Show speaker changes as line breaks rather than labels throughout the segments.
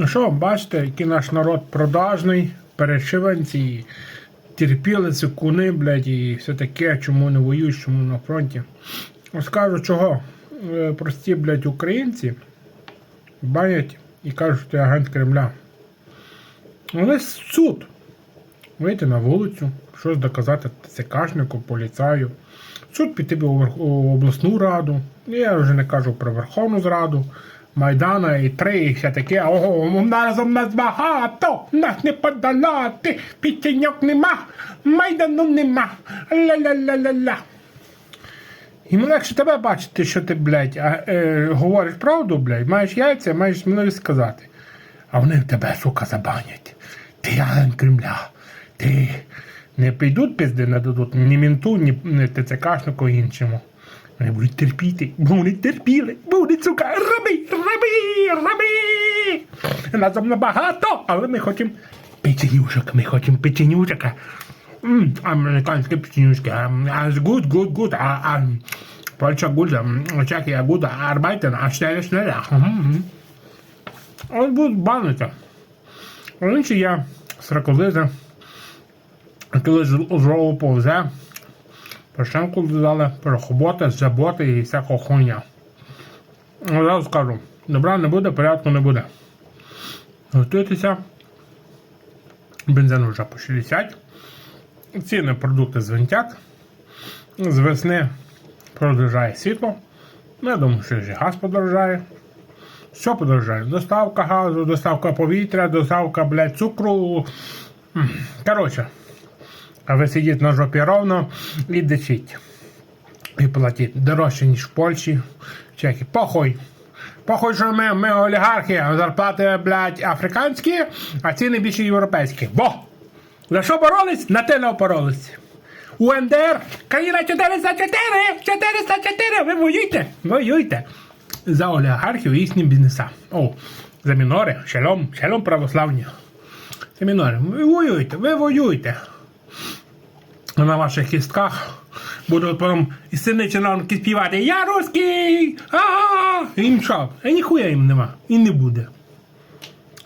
Ну що, бачите, який наш народ продажний, перешиванці, терпілиці, куни, блядь, і все таке, чому не воюють, чому на фронті. Ось скажу чого. Е, Прості, блядь, українці банять і кажуть, що ти агент Кремля. Але суд. Вийти на вулицю, щось доказати ТЦКшнику, поліцаю. Суд піти в обласну раду. Я вже не кажу про Верховну Зраду, Майдана і три, і все таке. Ого, разом нас багато, нас не подолати, пітіньок нема, Майдану нема. Ля-ля-ля-ля-ля. Йому легше тебе бачити, що ти, блядь, а, е, говориш правду, блядь, маєш яйця, маєш сміливість сказати. А вони тебе, сука, забанять. Ти агент Кремля. Ти не прийдуть пізди, не дадуть ні мінту, ні ТЦКшнику іншому. Вони будуть терпіти, бо вони терпіли, вони, сука, раби, раби, раби. Там набагато, але ми хочемо печенюшок, ми хочемо печенюшок. Американські печенюшки. Good, good, good. А, а, Польща good, Чехія good, arbeiten, а schneller. Мгм. От будуть банити. А інші є сракозити, коли з зрову повзе, Порошенку додали перехоботи, заботи і всякого хуйня. Одразу скажу, добра не буде, порядку не буде. Готуйтеся. Бензин вже по 60. Ціни продукти звинтять. З весни продовжає світло. Ну, Я думаю, що і газ подорожає. Що подорожає? Доставка газу, доставка повітря, доставка, блядь, цукру. Коротше. А ви сидіть на жопі ровно і дичіть. І платіть дорожче, ніж в Польщі. Чеки. Похуй. Похуй, що ми, ми олігархи, а зарплати, блядь, африканські, а ціни більше європейські. Бо! За що боролись? На те не опоролись. УНДР, країна 404, 404, ви воюйте, воюйте. За олігархів і їхні бізнеса. О, за мінори, шалом, шалом православні. За мінори, ви воюйте, ви воюйте. А на ваших кістках будуть потім і сини чиновники співати Я русський! А-а-а! Інша. А ніхуя їм нема. І не буде.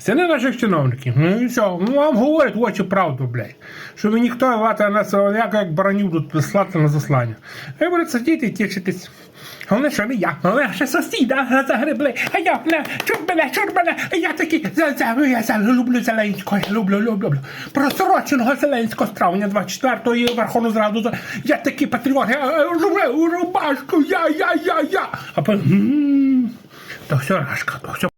Сини наших чиновників. Ну і що? Ну вам говорять очі правду, блядь. Що ви ніхто вата нас як, баранів тут послати на заслання. Ви будете сидіти і тішитись. Головне, що не я, головне, що сусіда загребли, а я, бля, чур мене, чур мене, а я такий, за, за, я за, люблю Зеленського, я люблю, люблю, люблю. Просроченого Зеленського з травня 24-го і Верховну Зраду, я такий патріот, я е, рубашку, я, я, я, я. А потім, то все, Рашка, то все